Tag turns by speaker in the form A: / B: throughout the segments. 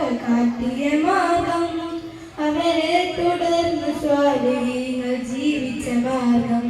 A: അമ്പിയാക്കൾ കാട്ടിയ മാർഗം. അവരെ തുടർന്ന് സ്വാധീന ജീവിച്ച മാർഗം.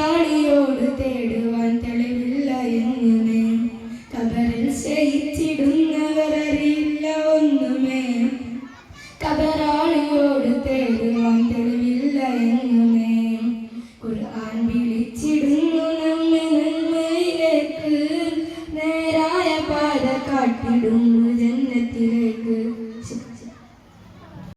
A: സംശയിച്ചിടുന്നവരറിയില്ല ഒന്നുമേ. കബറാളിയോട് തേരുവാൻ തെളിവില്ല എന്നുമേ. ഖുർആൻ വിളിച്ചിടുന്നു നമ്മെ നന്മയിലേക്ക്. നേരായ പാത കാട്ടിടും